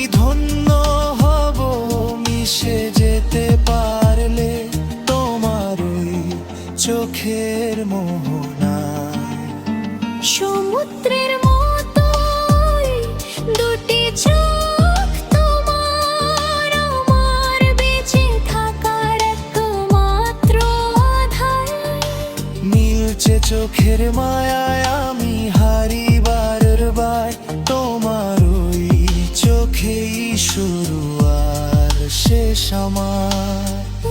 আমি ধন্য হব মিশে যেতে পারলে তোমার চোখের মোহনা সমুদ্রের দুটি থাকার চোখের মায়ায় আমি মুখেই শুরু আর শেষ আমার।